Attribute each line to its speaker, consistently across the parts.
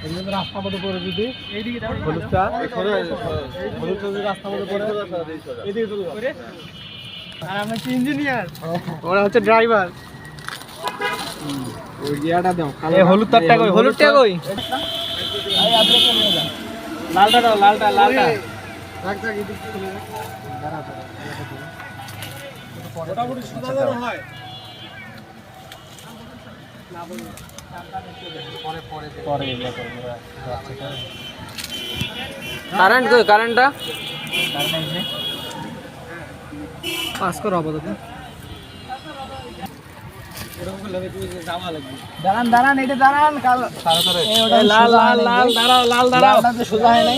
Speaker 1: খুলে রাস্তা মধ্যে পড়ে যদি হলুদটা হলুদটা যদি রাস্তা মধ্যে পড়ে এদিকে চলে আর আমরা হচ্ছে ইঞ্জিনিয়ার ওরা হচ্ছে ড্রাইভার ওই ইয়াটা দাও
Speaker 2: এই কই হলুদটা কই? লালটা দাও লালটা লালটা।
Speaker 1: রাখ রাখ এদিক চলে যাও দাঁড়া দাঁড়া মোটামুটি সুন্দর হয়। পরে করব
Speaker 2: কারেন্ট কই? কারেন্টটা? পাস করো আপাতত। দাঁড়ান দাঁড়ান এটা দাঁড়ান কাল লাল লাল লাল দাঁড়াও লাল দাঁড়াও। সোজা হয় নাই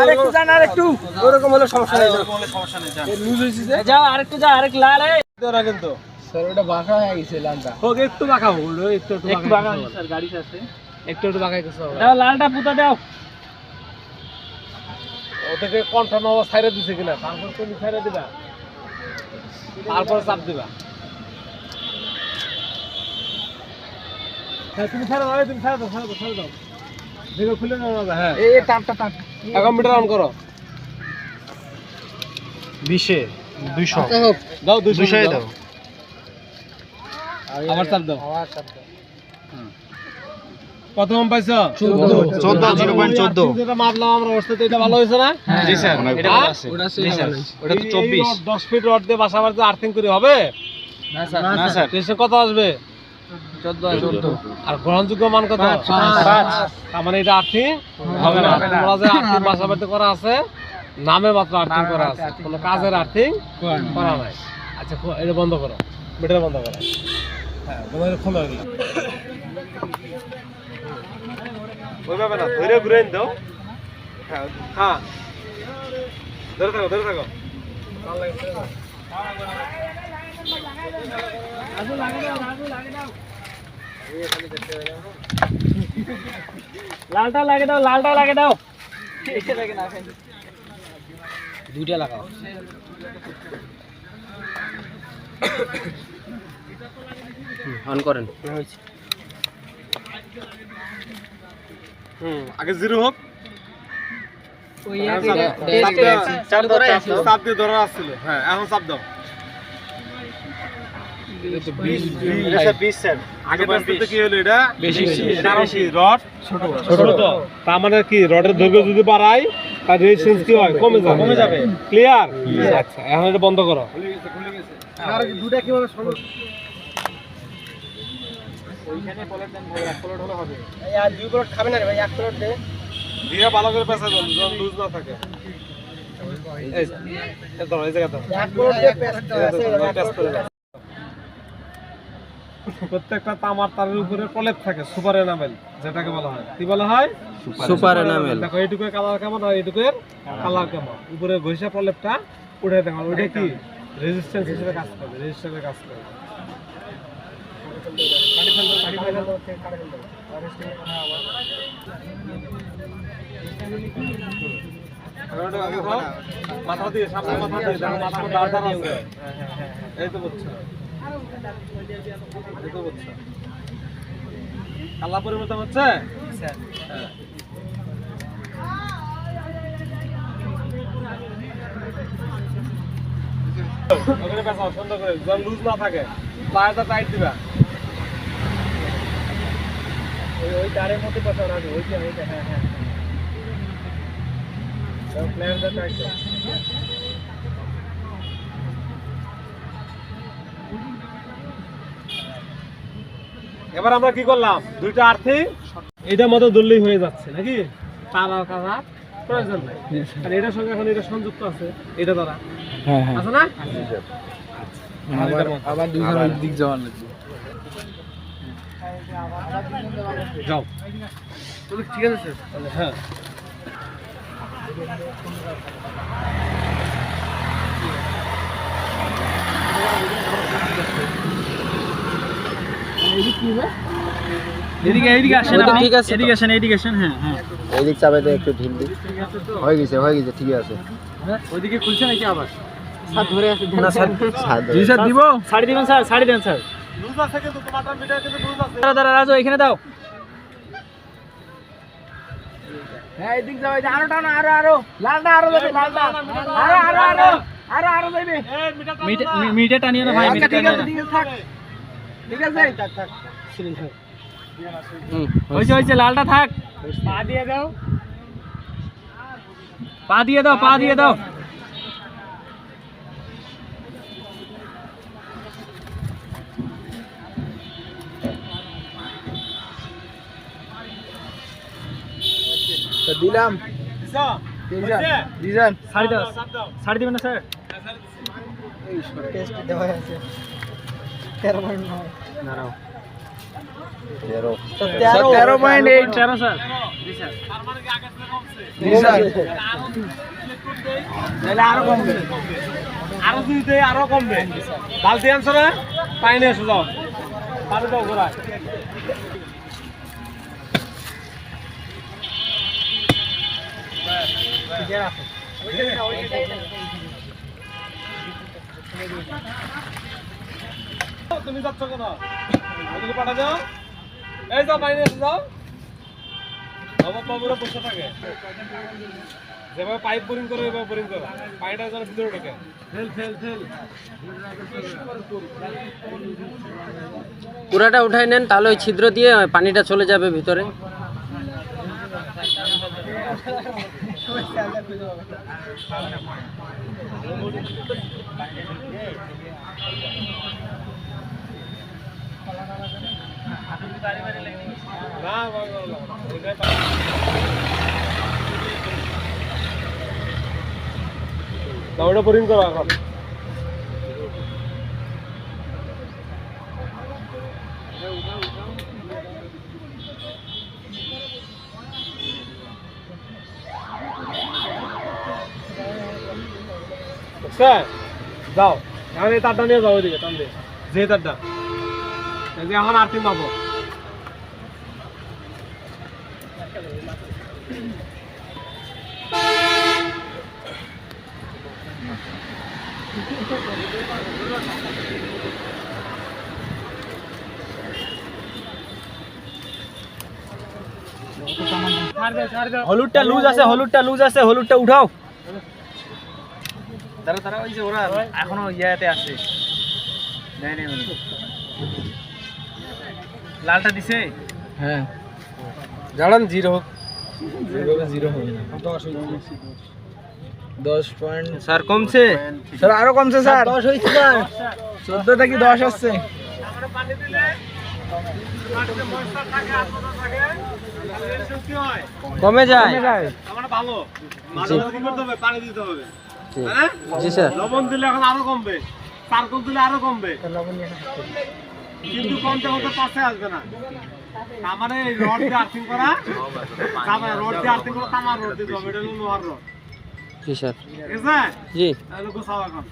Speaker 2: আরেকটু যান আরেকটু।
Speaker 1: ওরকম হলে সমস্যা নেই সমস্যা নেই লুজ হয়েছে যে।
Speaker 2: যাও আরেকটু যাও আরেক লাল
Speaker 1: কিন্তু
Speaker 2: স্যার ওটা বাঁকা হয়ে গেছে লালটা।
Speaker 1: হোক একটু বাঁকা হলো একটু একটু
Speaker 2: একটু বাঁকা স্যার গাড়ি আছে।
Speaker 1: একটু একটু বাঁকা গেছে
Speaker 2: দাও লালটা পুতা দাও।
Speaker 1: ওটাকে কন্ট্রোল অবস্থা ছাইরে দিছে কিনা তারপর তুমি ছাইরে দিবা। তারপর চাপ দিবা। হ্যাঁ তুমি ছাড়া দাও তুমি ছাড়া দাও ছাড়া দাও ছাড়া। দাও দেখো খুলে দাও হ্যাঁ।
Speaker 2: এই
Speaker 1: অন করো।
Speaker 3: বিশে দুইশো।
Speaker 1: দাও দুশো
Speaker 3: দাও।
Speaker 1: আবার চাপ দাও। কত কম পাইছো?
Speaker 3: চোদ্দ। জিরো পয়েন্ট চোদ্দ।
Speaker 1: যেটা মাপলাম আমরা ওর এটা ভালো হয়েছে না?
Speaker 3: জি স্যার। এটা
Speaker 1: হ্যাঁ?
Speaker 3: ভালো আছে।
Speaker 2: ওটা
Speaker 3: জি স্যার। ওটা তো চব্বিশ।
Speaker 1: দশ ফিট রড দিয়ে বাসা বাড়িতে আর্থিং করে হবে?
Speaker 2: না স্যার
Speaker 3: না স্যার।
Speaker 1: টেস্টে কত আসবে?
Speaker 2: 14 14
Speaker 1: আর গ্রহণযোগ্য মান কত। তার মানে এটা আর্থিং হবে না। আর্থিং বাসা বাড়িতে করা আছে নামে মাত্র আর্থিং করা আছে। কোনো কাজের আর্থিং করা নাই। আচ্ছা এটা বন্ধ করো। মিটার বন্ধ করো। হ্যাঁ খোলো এগুলো ওইভাবে না ধরে ঘুরে দাও হ্যাঁ হ্যাঁ। ধরে থাকো ধরে থাকো।
Speaker 2: লালটা লাগে দাও লালটা লাগে দাও। দুইটা লাগাও। অন করেন।
Speaker 1: হুম আগে জিরো হোক। চাপ দিয়ে ধরা আসছিল। হ্যাঁ এখন চাপ দাও। কি হলো এটা?
Speaker 2: বেশি বেশি।
Speaker 1: কারণ কি রড? ছোট। ছোট। তার মানে কি রডের দৈর্ঘ্য যদি বাড়ায় তার রেজিস্ট্যান্স কি হয়? কমে যাবে। কমে যাবে। ক্লিয়ার আচ্ছা এখন এটা বন্ধ করো। আর দুটা কীভাবে
Speaker 2: আর দুই প্লেট খাবে না রে ভাই এক প্লেট দে।
Speaker 1: দিয়ে ভালো করে পেঁচা দাও যেন লুজ না থাকে। এই এই এই জায়গা ধরো।
Speaker 2: এক প্লেট দে। পেস্ট
Speaker 1: করে প্রত্যেকটা তামার তারের উপরে প্রলেপ থাকে সুপার এনামেল যেটাকে বলা হয়। কি বলা হয়?
Speaker 2: Super enamel.
Speaker 1: দেখো এইটুকুর কালার কেমন আর এইটুকুর কালার কেমন? উপরে ঘষা প্রলেপটা উঠে দেখো ওইটা কি? রেজিস্ট্যান্স হিসেবে কাজ করবে রেজিস্ট্যান্সের কাজ করবে মাথা দিয়ে সামনে মাথা দিয়ে মাথা আধার আছে এই তো বুঝছ এই তো বুঝছ কালার পরিবর্তন হচ্ছে হ্যাঁ। ওখানে পেঁচাও, সুন্দর করে, যেন লুজ না থাকে প্লায়ারটা টাইট দিবা
Speaker 2: ওই ওই তারের মধ্যে পেছাও রাখো ওই যে ওইটা হ্যাঁ হ্যাঁ টাইট
Speaker 1: এবার আমরা কি করলাম? দুইটা আর্থিং এটার মধ্যে দললেই হয়ে যাচ্ছে নাকি? তারা কারা প্রয়োজন নাই। আর এটার সঙ্গে এখন এটা সংযুক্ত আছে এটা দ্বারা।
Speaker 2: হ্যাঁ হ্যাঁ।
Speaker 1: আছে না?
Speaker 2: আবার আবার দুইজন দিক যাওয়ার লাগবে
Speaker 1: যাও।
Speaker 2: ঠিক আছে স্যার।
Speaker 1: তাহলে হ্যাঁ।
Speaker 2: এদিকে এদিকে আসেন
Speaker 4: ঠিক আছে
Speaker 2: এদিকে আসেন এদিকে আসেন হ্যাঁ হ্যাঁ।
Speaker 4: এদিক চাপাইতে একটু ঢিল দিই। হয়ে গেছে হয়ে গেছে ঠিক আছে।
Speaker 2: ওইদিকে খুলছে নাকি আবার?
Speaker 4: না স্যার ছাড়
Speaker 2: জি স্যার দিব। শাড়ি দিবেন স্যার শাড়ি দেন স্যার।
Speaker 1: লুজ আছে কিন্তু তোমারটা মিটার কিন্তু লুজ আছে।
Speaker 2: দাঁড়া দাঁড়া রাজু এখানে দাও। হ্যাঁ এদিক যাও আরও টানো আরও আরও। লালটা আরও যাবে লালটা। আরও আরও আরও আরও আরও
Speaker 1: এই মিটার
Speaker 2: টানিও না ভাই মিটে
Speaker 1: আচ্ছা,
Speaker 2: টানিও না। ঠিক আছে থাক। থাক হয়েছে হয়েছে লালটা থাক। পা দিয়ে দাও। পা দিয়ে দাও পা দিয়ে দাও। দিলাম। শাড়ি দিবেন না স্যার? দাঁড়াও।
Speaker 4: তেরো।
Speaker 2: তেরো। পয়েন্ট এইট তেরো স্যার। তাহলে আরও কমবে।
Speaker 1: আরও যদি দেয় আরও কমবে। বালতি আনছো না? পানি যাও। পানি দাও ঘোরায় তুমি যাচ্ছ ওদিকে পাঠা যাও এই যাও নিয়ে যাও। বাবা বাবুরা বসে থাকে। যেভাবে পাইপ বোরিং করে ওইভাবে বোরিং করো। পানিটা যেন ভিতরে ঢোকে। ফেল ফেল ফেল।
Speaker 4: পুরাটা উঠাই নেন তাহলে ওই ছিদ্র দিয়ে পানিটা চলে যাবে ভিতরে।
Speaker 1: ওটা পরিণ করা এখন স্যার যাও। এখন এই তারটা নিয়ে যাও ওইদিকে টান দিয়ে। যে তারটা। এই যে এখন আর্থিক পাবো।
Speaker 2: হলুদটা লুজ আছে হলুদটা লুজ আছে হলুদটা উঠাও। দাঁড়া দাঁড়া ওই যে ওরা এখনও ইয়াতে আছে। লালটা দিছে?
Speaker 4: হ্যাঁ।
Speaker 1: জানান জিরো হোক।
Speaker 2: জিরো হবে না। দশ পয়েন্ট
Speaker 4: স্যার কমছে?
Speaker 2: স্যার আরও কমছে স্যার। দশ হয়েছে স্যার। চোদ্দ থেকে দশ আসছে।
Speaker 4: কমে যায়।
Speaker 1: আমার ভালো। করতে হবে পানি দিতে হবে।
Speaker 4: জি স্যার।
Speaker 1: লবণ দিলে এখন আরও কমবে। চারকোল দিলে আরও কমবে। কিন্তু কমতে কমতে পাশে আসবে না। মানে এই রড দিয়ে আর্থিং করা তারপরে রড দিয়ে আর্থিং করা তামার রড দিতে হবে এটা লোহার রড।
Speaker 4: জি স্যার।
Speaker 1: ঠিক আছে?
Speaker 4: জি।
Speaker 1: তাহলে গোছাও এখন।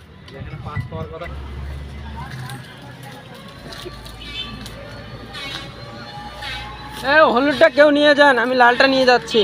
Speaker 4: এ হলুদটা কেউ নিয়ে যান আমি লালটা নিয়ে যাচ্ছি।